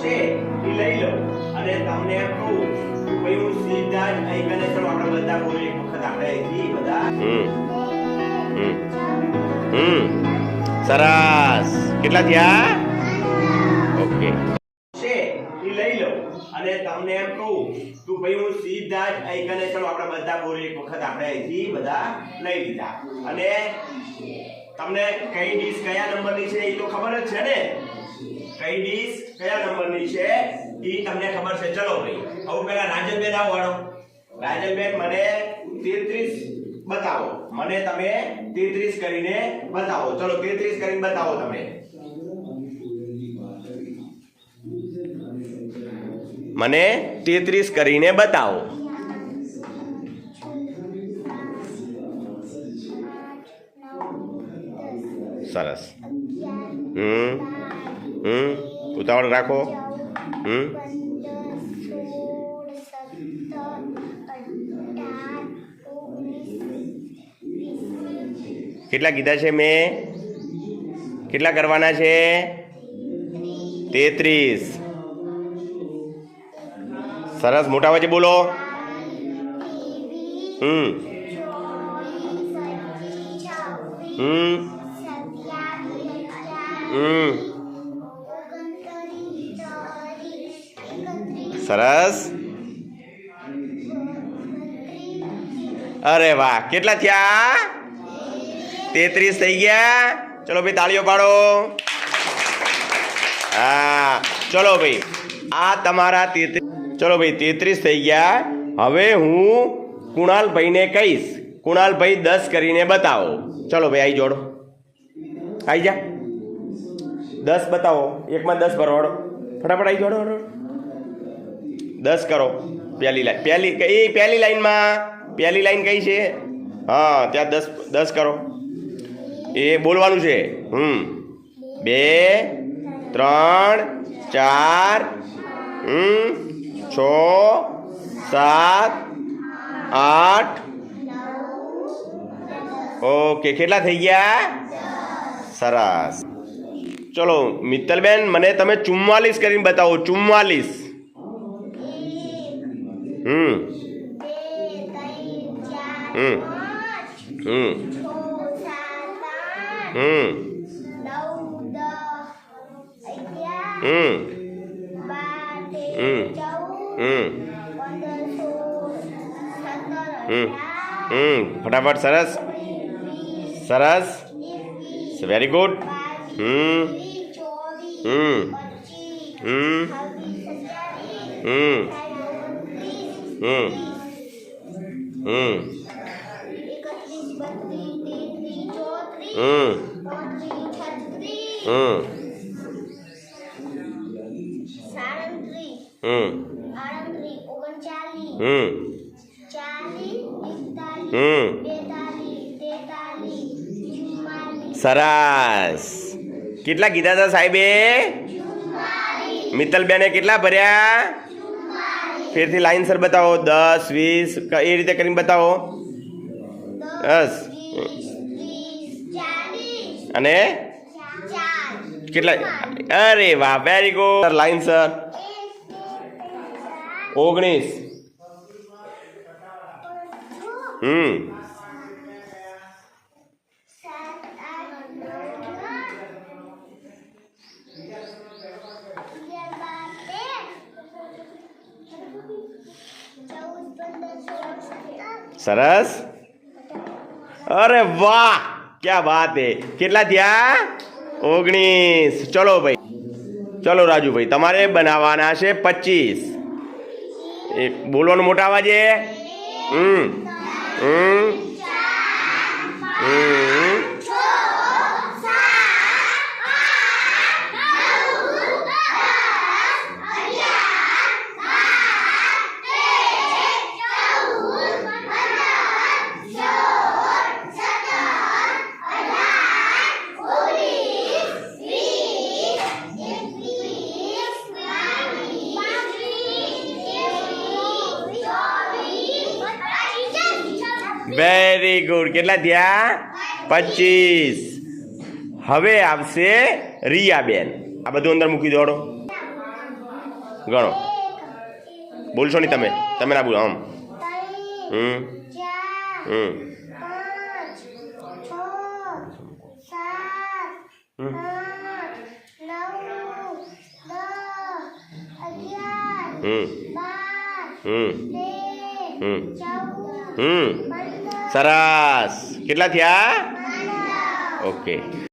છે એ લઈ લો અને તમને કહું પછી હું સીધા જ અહીં કને ચલો આપણે બધા બોલો એક વખત આપણે અહીંથી બધા હમ. સરસ. કેટલા થયા? ઓકે. છે એ લઈ લો અને તમને એમ કહું તું ભાઈ હું સીધા જ અહીં કને ચલો આપણે બધા બોલો એક વખત આપણે અહીંથી બધા લઈ લીધા. અને તમને કઈ ડીશ કયા નંબરની છે એ તો ખબર જ છે ને? કઈ ડીશ કયા નંબરની છે. એ તમને ખબર છે. ચલો ભાઈ હવે પહેલા રાજનબેન આવો વાળો રાજનબેન મને 33 બતાવો. મને તમે 33 કરીને બતાવો. ચલો 33 કરીને બતાવો તમે. મને તેત્રીસ કરીને બતાવો. સરસ. હમ. હમ? ઉતાવળ રાખો. હમ? કેટલા કીધા છે મેં? કેટલા કરવાના છે? તેત્રીસ. સરસ, મોટા વચ્ચે બોલો. હમ. હમ. હમ. સરસ. અરે વાહ, કેટલા થયા? તેત્રીસ થઈ ગયા. ચલો ભાઈ, તાળીઓ પાડો. હા, ચલો ભાઈ, આ તમારા તેત્રીસ ચલો ભાઈ, તેત્રીસ થઈ ગયા. હવે હું કુણાલભાઈને કહીશ. કુણાલભાઈ દસ કરીને બતાવો. ચલો ભાઈ આવી જોડો. આવી જા. દસ બતાવો. એકમાં દસ ભરવાડો. ફટાફટ આવી જોડો. દસ કરો. પહેલી લાઈન. પહેલી કઈ પહેલી લાઈનમાં, પહેલી લાઈન કઈ છે? હા, ત્યાં દસ દસ કરો. એ બોલવાનું છે. હમ. બે, ત્રણ, ચાર, હમ, છ, સાત, આઠ. ઓકે, કેટલા થઈ ગયા? સરસ. ચલો, મિત્તલબેન, મને તમે ચુમ્માલીસ કરીને બતાવો. ચુમ્માલીસ. હમ. હમ. હમ. હમ. હમ. હમ હમ. હમ હમ. ફટાફટ સરસ. સરસ. વેરી ગુડ હમ. હમ. હમ. હમ. હમ. હમ. હમ. હમ. હમ. હમ. હમ. સરસ. કેટલા કીધા હતા સાહેબે? મિત્તલબેને કેટલા ભર્યા? ફેરથી લાઈનસર બતાવો. દસ, વીસ એ રીતે કરીને બતાવો. ચાલીસ અને કેટલા? અરે વાહ વેરી ગુડ લાઈનસર ઓગણીસ. હમ. સરસ. અરે વાહ, ક્યાં વાત હે. કેટલા થયા? ઓગણીસ. ચલો ભાઈ. ચલો રાજુભાઈ તમારે બનાવવાના છે પચીસ. એ બોલવાનું મોટા અવાજે હમ. હમ. હમ. વેરી ગુડ કેટલા થયા? પચીસ. હવે આવશે રિયાબેન. આ બધું અંદર મૂકી દોડો ગણો. એક બોલશો નહીં તમે. તમે ના બોલો, આમ. ત્રણ હમ. ચાર હમ. પાંચ છ સાત હમ. આઠ નવ દસ અગિયાર હમ. બાર હમ. તેર હમ. સરસ. કેટલા થયા? ઓકે.